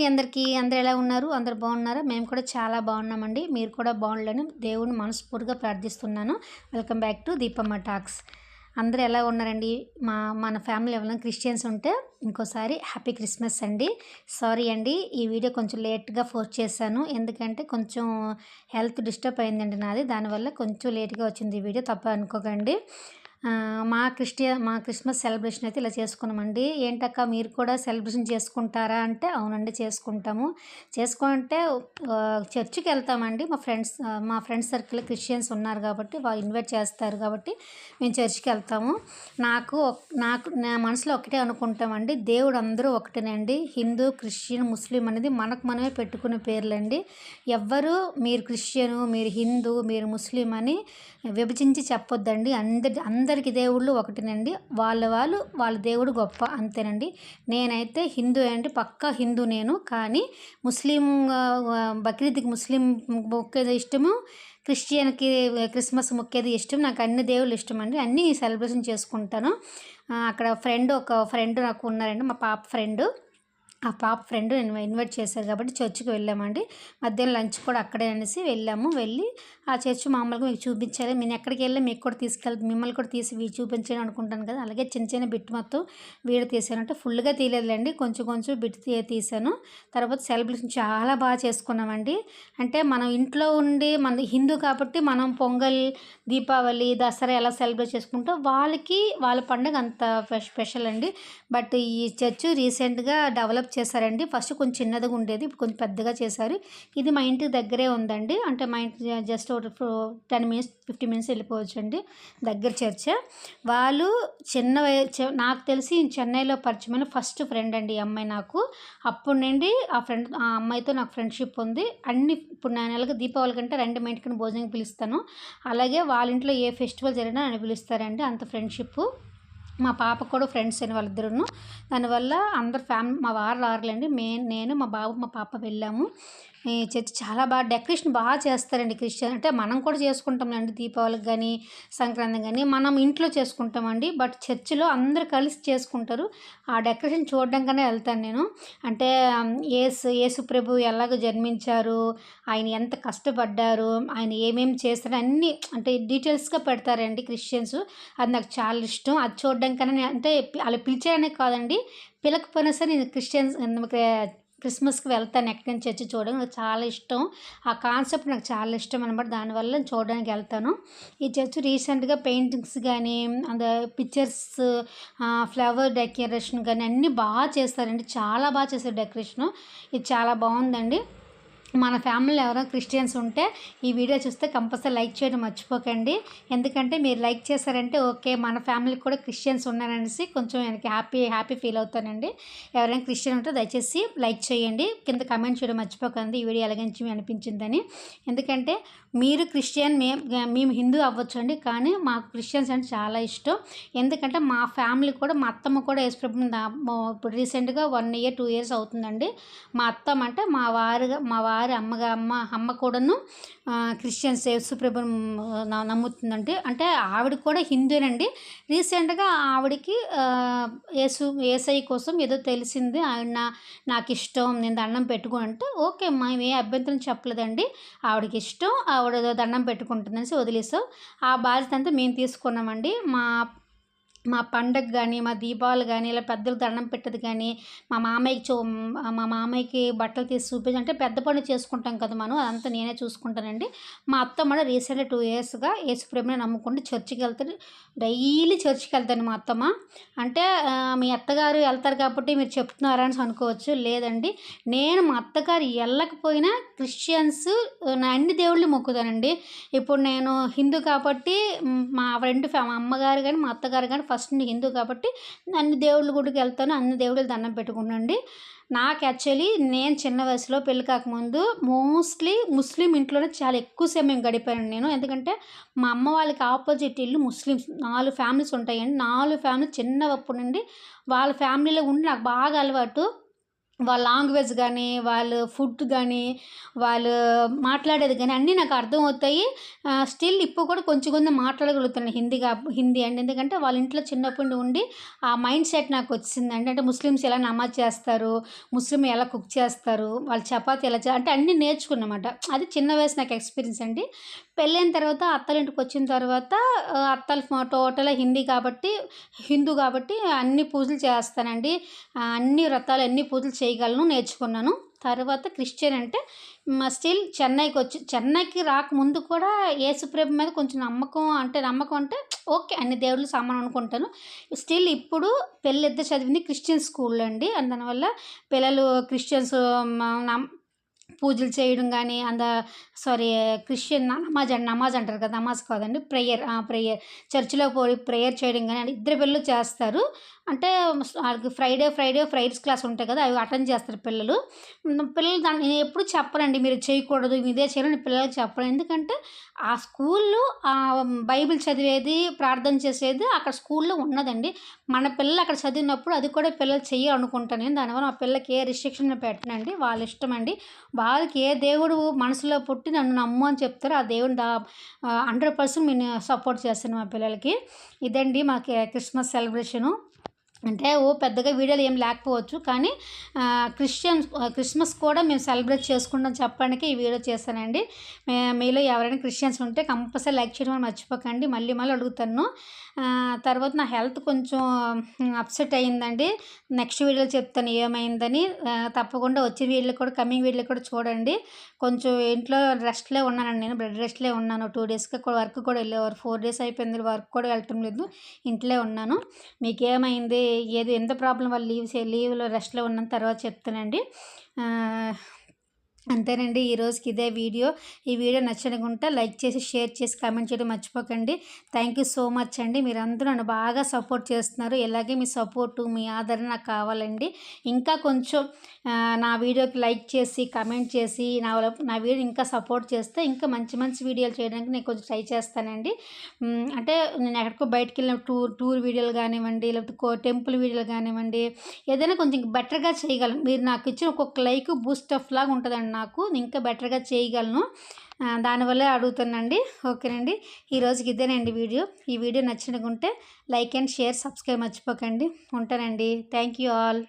అండి అందరికీ. అందరు ఎలా ఉన్నారు? అందరు బాగున్నారా? మేము కూడా చాలా బాగున్నామండి. మీరు కూడా బాగుండాలని దేవుడిని మనస్ఫూర్తిగా ప్రార్థిస్తున్నాను. Welcome back to Deepamma talks. అందరూ ఎలా ఉన్నారండి? మా మన ఫ్యామిలీ ఎవరైనా క్రిస్టియన్స్ ఉంటే ఇంకోసారి హ్యాపీ క్రిస్మస్ అండి. సారీ అండి ఈ వీడియో కొంచెం లేట్గా పోస్ట్ చేశాను. ఎందుకంటే కొంచెం హెల్త్ డిస్టర్బ్ అయిందండి నాది. దానివల్ల కొంచెం లేట్గా వచ్చింది ఈ వీడియో. తప్ప అనుకోకండి. మా క్రిస్టియన్ మా క్రిస్మస్ సెలబ్రేషన్ అయితే ఇలా చేసుకున్నామండి. ఏంటక్క మీరు కూడా సెలబ్రేషన్ చేసుకుంటారా అంటే అవునండి చేసుకుంటాము. చేసుకుంటే చర్చికి వెళ్తామండి. మా ఫ్రెండ్స్ మా ఫ్రెండ్స్ సర్కిల్ క్రిస్టియన్స్ ఉన్నారు కాబట్టి వాళ్ళు ఇన్వైట్ చేస్తారు కాబట్టి మేము చర్చికి వెళ్తాము. నాకు నాకు నా మనసులో ఒకటే అనుకుంటామండి. దేవుడు అందరూ ఒకటేనండి. హిందూ క్రిస్టియన్ ముస్లిం అనేది మనకు మనమే పెట్టుకునే పేర్లండి. ఎవ్వరు మీరు క్రిస్టియను మీరు హిందూ మీరు ముస్లిం అని విభజించి చెప్పొద్దండి. అందరి అందరికీ దేవుళ్ళు ఒకటినండి. వాళ్ళ వాళ్ళు వాళ్ళ దేవుడు గొప్ప అంతేనండి. నేనైతే హిందూ అంటే పక్కా హిందూ నేను. కానీ ముస్లిం బక్రీద్కి ముస్లిం మొక్కేది ఇష్టము క్రిస్టియన్కి క్రిస్మస్ మొక్కేది ఇష్టం. నాకు అన్ని దేవుళ్ళు ఇష్టం అండి అన్నీ సెలబ్రేషన్ చేసుకుంటాను. అక్కడ ఫ్రెండ్ ఒక ఫ్రెండ్ నాకు ఉన్నారండి. మా పాప ఫ్రెండ్. ఆ పాప ఫ్రెండ్ ఇన్వైట్ చేశారు కాబట్టి చర్చికి వెళ్ళామండి. మధ్యాహ్నం లంచ్ కూడా అక్కడే అనేసి వెళ్ళాము. వెళ్ళి ఆ చర్చ్ మామూలుగా మీకు చూపించాలి. నేను ఎక్కడికి వెళ్ళి మీకు కూడా తీసుకెళ్ళి మిమ్మల్ని కూడా తీసి వీ చూపించాను అనుకుంటాను కదా. అలాగే చిన్న చిన్న బిట్ మొత్తం వీడియో తీసాను అంటే ఫుల్గా తీయలేదులేండి. కొంచెం కొంచెం బిట్ తీ- తీసాను. తర్వాత సెలబ్రేషన్ చాలా బాగా చేసుకున్నామండి. అంటే మనం ఇంట్లో ఉండి మన హిందూ కాబట్టి మనం పొంగల్ దీపావళి దసరా ఎలా సెలబ్రేట్ చేసుకుంటాం వాళ్ళకి వాళ్ళ పండుగ అంత స్పెషల్ అండి. బట్ ఈ చర్చ్ రీసెంట్గా డెవలప్ చేశారండి ఫస్ట్ కొంచెం చిన్నదిగా ఉండేది ఇప్పుడు కొంచెం పెద్దగా చేశారు. ఇది మా ఇంటికి దగ్గరే ఉందండి. అంటే మా ఇంటి జస్ట్ ఒక టెన్ మినిట్స్ ఫిఫ్టీ మినిట్స్ వెళ్ళిపోవచ్చు అండి దగ్గర చర్చ. వాళ్ళు చిన్న నాకు తెలిసి చెన్నైలో పరిచయమైన ఫస్ట్ ఫ్రెండ్ అండి ఈ అమ్మాయి నాకు. అప్పుడు నుండి ఆ ఫ్రెండ్ ఆ అమ్మాయితో నాకు ఫ్రెండ్షిప్ ఉంది. అన్ని ఇప్పుడు నా నెలకి దీపావళి కంటే రెండు మా ఇంటికి భోజనం పిలుస్తాను. అలాగే వాళ్ళ ఇంట్లో ఏ ఫెస్టివల్ జరిగినా నన్ను పిలుస్తారండి అంత ఫ్రెండ్షిప్. మా పాప కూడా ఫ్రెండ్స్ అయిన వాళ్ళిద్దరును. దానివల్ల అందరు ఫ్యామిలీ మా వారు రారులేండి. మే నేను మా బాబు మా పాప వెళ్ళాము. ఈ చర్చి చాలా బాగా డెకరేషన్ బాగా చేస్తారండి క్రిస్టియన్. అంటే మనం కూడా చేసుకుంటామండి దీపావళికి కానీ సంక్రాంతి కానీ మనం ఇంట్లో చేసుకుంటామండి బట్ చర్చిలో అందరు కలిసి చేసుకుంటారు. ఆ డెకరేషన్ చూడడంగానే వెళ్తాను నేను. అంటే ఏసు యేసు ప్రభు ఎలాగ జన్మించారు ఆయన ఎంత కష్టపడ్డారు ఆయన ఏమేమి చేస్తారు అన్నీ అంటే డీటెయిల్స్గా పెడతారండి క్రిస్టియన్స్. అది నాకు చాలా ఇష్టం. అది చూడడం కన్నా నేను- అంటే అలా పిలిచారనే కాదండి. పిలకపోయినా సరే నేను క్రిస్టియన్స్ క్రిస్మస్కి వెళ్తాను ఎక్కడి నుంచి వచ్చి చూడడం నాకు చాలా ఇష్టం. ఆ కాన్సెప్ట్ నాకు చాలా ఇష్టం అనమాట దానివల్ల నేను చూడడానికి వెళ్తాను. ఈ చర్చ్ రీసెంట్గా పెయింటింగ్స్ కానీ అంద పిక్చర్స్ ఫ్లవర్ డెకరేషన్ కానీ అన్నీ బాగా చేస్తారండి. చాలా బాగా చేస్తారు డెకరేషను. ఇది చాలా బాగుందండి. మన ఫ్యామిలీలో ఎవరో క్రిస్టియన్స్ ఉంటే ఈ వీడియో చూస్తే కంపల్సరీ లైక్ చేయడం మర్చిపోకండి ఎందుకంటే మీరు లైక్ చేశారంటే ఓకే మన ఫ్యామిలీకి కూడా క్రిస్టియన్స్ ఉన్నారనేసి కొంచెం எனக்கு హ్యాపీ హ్యాపీ ఫీల్ అవుతానండి ఎవరైనా క్రిస్టియన్ ఉంటే దయచేసి లైక్ చేయండి కింద కమెంట్ చేయడం మర్చిపోకండి ఈ వీడియో ఎలాగంచి అనిపించిందని ఎందుకంటే మీరు క్రిస్టియన్ మేము మేము హిందూ అవ్వచ్చండి కానీ మాకు క్రిస్టియన్స్ అంటే చాలా ఇష్టం ఎందుకంటే మా ఫ్యామిలీ కూడా మా అత్తమ్మ కూడా యేసుప్రభు ఇప్పుడు రీసెంట్గా వన్ ఇయర్ టూ ఇయర్స్ అవుతుందండి మా అత్తమ్మ అంటే మా వారుగా మా వారి అమ్మగా అమ్మ అమ్మ కూడాను క్రిస్టియన్స్ యేసుప్రభు నమ్ముతుందండి అంటే ఆవిడ కూడా హిందూనండి రీసెంట్గా ఆవిడకి యేసు ఏసఐ కోసం ఏదో తెలిసింది ఆయన నాకు ఇష్టం నేను దండం పెట్టుకుంటే ఓకే మేము ఏ అభ్యంతరం చెప్పలేదండి. ఆవిడకి ఇష్టం ఆవిడ దండం పెట్టుకుంటుందనేసి వదిలేసాం ఆ బాధ్యత అంతా మేము తీసుకున్నామండి. మా మా పండగ కానీ మా దీపావళి కానీ ఇలా పెద్దలకు దండం పెట్టదు కానీ మా మామయ్యకి చూ మా మామయ్యకి బట్టలు తీసి చూపించి అంటే పెద్ద పండుగ చేసుకుంటాం కదా మనం అదంతా నేనే చూసుకుంటానండి. మా అత్తమ్మ కూడా రీసెంట్గా టూ ఇయర్స్గా ఏసుప్రేమని నమ్ముకుంటే చర్చికి వెళ్తారు డైలీ చర్చికి వెళ్తాను మా అత్తమ్మ. అంటే మీ అత్తగారు వెళ్తారు కాబట్టి మీరు చెప్తున్నారని అనుకోవచ్చు లేదండి. నేను మా అత్తగారు వెళ్ళకపోయినా క్రిస్టియన్స్ నా అన్ని దేవుళ్ళు మొక్కుతానండి. ఇప్పుడు నేను హిందూ కాబట్టి మా ఫ్రెండ్ మా అమ్మగారు కానీ మా అత్తగారు కానీ ఫస్ట్ ఫస్ట్ నేను హిందూ కాబట్టి అన్ని దేవుళ్ళ గుడికి వెళ్తాను అన్ని దేవుళ్ళు దండం పెట్టుకున్నాండి నాకు యాక్చువల్లీ నేను చిన్న వయసులో పెళ్ళి కాకముందు మోస్ట్లీ ముస్లిం ఇంట్లోనే చాలా ఎక్కువ సమయం గడిపాను నేను. ఎందుకంటే మా అమ్మ వాళ్ళకి ఆపోజిట్ ఇల్లు ముస్లిమ్స్ నాలుగు ఫ్యామిలీస్ ఉంటాయండి. నాలుగు ఫ్యామిలీ చిన్నప్పటి నుండి వాళ్ళ ఫ్యామిలీలో ఉండి నాకు బాగా అలవాటు. వాళ్ళ లాంగ్వేజ్ కానీ వాళ్ళు ఫుడ్ కానీ వాళ్ళు మాట్లాడేది కానీ అన్నీ నాకు అర్థం అవుతాయి స్టిల్ ఇప్పుడు కూడా కొంచెం కొంచెం మాట్లాడగలుగుతున్నాను హిందీ కా హిందీ అండి ఎందుకంటే వాళ్ళ ఇంట్లో చిన్నప్పటి ఉండి ఆ మైండ్ సెట్ నాకు వచ్చింది. అంటే ముస్లిమ్స్ ఎలా నమాజ్ చేస్తారు ముస్లిం ఎలా కుక్ చేస్తారు వాళ్ళు చపాతి ఎలా చే అంటే అన్నీ నేర్చుకున్నమాట. అది చిన్న వయసు నాకు ఎక్స్పీరియన్స్ అండి. పెళ్ళైన తర్వాత అత్తలింటికి వచ్చిన తర్వాత అత్తలు టోటల్ హిందీ కాబట్టి హిందూ కాబట్టి అన్ని పూజలు చేస్తానండి. అన్ని వ్రతాలు అన్ని పూజలు చేయగలను నేర్చుకున్నాను. తర్వాత క్రిస్టియన్ అంటే స్టిల్ చెన్నైకి వచ్చి చెన్నైకి రాకముందు కూడా ఏసుప్రభు మీద కొంచెం నమ్మకం అంటే నమ్మకం అంటే ఓకే అన్ని దేవుళ్ళు సమానం అనుకుంటాను. స్టిల్ ఇప్పుడు పెళ్ళిద్దరు చదివింది క్రిస్టియన్ స్కూల్ అండి. దానివల్ల పిల్లలు క్రిస్టియన్స్ పూజలు చేయడం కానీ అంద సారీ క్రిస్టియన్ నమాజ్ అండి నమాజ్ అంటారు కదా నమాజ్ కాదండి ప్రేయర్ ప్రేయర్ చర్చిలో పోయి ప్రేయర్ చేయడం కానీ అంటే ఇద్దరు పిల్లలు చేస్తారు. అంటే వాళ్ళకి ఫ్రైడే ఫ్రైడే ఫ్రైడ్స్ క్లాస్ ఉంటాయి కదా అవి అటెండ్ చేస్తారు పిల్లలు. పిల్లలు దాన్ని నేను ఎప్పుడు చెప్పనండి మీరు చేయకూడదు ఇదే చేయాలని పిల్లలకి చెప్పను. ఎందుకంటే ఆ స్కూల్లో ఆ బైబిల్ చదివేది ప్రార్థన చేసేది అక్కడ స్కూల్లో ఉన్నదండి. మన పిల్లలు అక్కడ చదివినప్పుడు అది కూడా పిల్లలు చెయ్యాలనుకుంటాను. నేను దానివల్ల మా పిల్లలకి ఏ రిస్ట్రిక్షన్ పెట్టనండి వాళ్ళ ఇష్టం అండి వాళ్ళకి ఏ దేవుడు మనసులో పుట్టి నన్ను నమ్ము అని చెప్తారో ఆ దేవుని దా హండ్రెడ్ పర్సెంట్ నేను సపోర్ట్ చేస్తాను మా పిల్లలకి. ఇదండి మా క్రిస్మస్ సెలబ్రేషను అంటే ఓ పెద్దగా వీడియోలు ఏం లేకపోవచ్చు కానీ క్రిస్టియన్స్ క్రిస్టియన్ క్రిస్మస్ కూడా మేము సెలబ్రేట్ చేసుకుంటాం చెప్పడానికి ఈ వీడియో చేశానండి. మీలో ఎవరైనా క్రిస్టియన్స్ ఉంటే కంపల్సరీ లైక్ చేయడం అని మర్చిపోకండి. మళ్ళీ మళ్ళీ అడుగుతాను. తర్వాత నా హెల్త్ కొంచెం అప్సెట్ అయ్యిందండి నెక్స్ట్ వీడియోలో చెప్తాను ఏమైందని. తప్పకుండా వచ్చే వీడియోలు కూడా కమింగ్ వీడియోలు కూడా చూడండి. కొంచెం ఇంట్లో రెస్ట్లే ఉన్నానండి నేను. బ్లడ్ రెస్ట్లే ఉన్నాను. టూ డేస్కి వర్క్ కూడా వెళ్ళేవారు. ఫోర్ డేస్ అయిపోయింది. వర్క్ కూడా వెళ్ళటం లేదు. ఇంట్లో ఉన్నాను. మీకు ఏమైంది ఏది ఎంత ప్రాబ్లం వాళ్ళు లీవ్స్ లీవ్లో రెస్ట్లో ఉన్న తర్వాత చెప్తానండి. అంతేనండి. ఈ రోజుకి ఇదే వీడియో. ఈ వీడియో నచ్చనుకుంటే లైక్ చేసి షేర్ చేసి కామెంట్ చేయడం మర్చిపోకండి. థ్యాంక్ యూ సో మచ్ అండి. మీరందరూ నన్ను బాగా సపోర్ట్ చేస్తున్నారు. ఇలాగే మీ సపోర్టు మీ ఆదరణ నాకు కావాలండి. ఇంకా కొంచెం నా వీడియోకి లైక్ చేసి కామెంట్ చేసి నా నా వీడియో ఇంకా సపోర్ట్ చేస్తే ఇంకా మంచి మంచి వీడియోలు చేయడానికి నేను కొంచెం ట్రై చేస్తానండి. అంటే నేను ఎక్కడికో బయటకు వెళ్ళిన టూర్ టూర్ వీడియోలు కానివ్వండి లేకపోతే కో టెంపుల్ వీడియోలు కానివ్వండి ఏదైనా కొంచెం బెటర్గా చేయగలను మీరు నాకు ఇచ్చిన ఒక్కొక్క లైక్ బూస్ట్ అప్ లాగా ఉంటుందండి. నాకు ఇంకా బెటర్గా చేయగలను. దానివల్ల దానివల్లే అడుగుతానండి ఓకేనండి? ఈరోజుకి ఇదేనండి వీడియో. ఈ వీడియో నచ్చినకుంటే లైక్ అండ్ షేర్ సబ్స్క్రైబ్ మర్చిపోకండి. ఉంటానండి. Thank you all.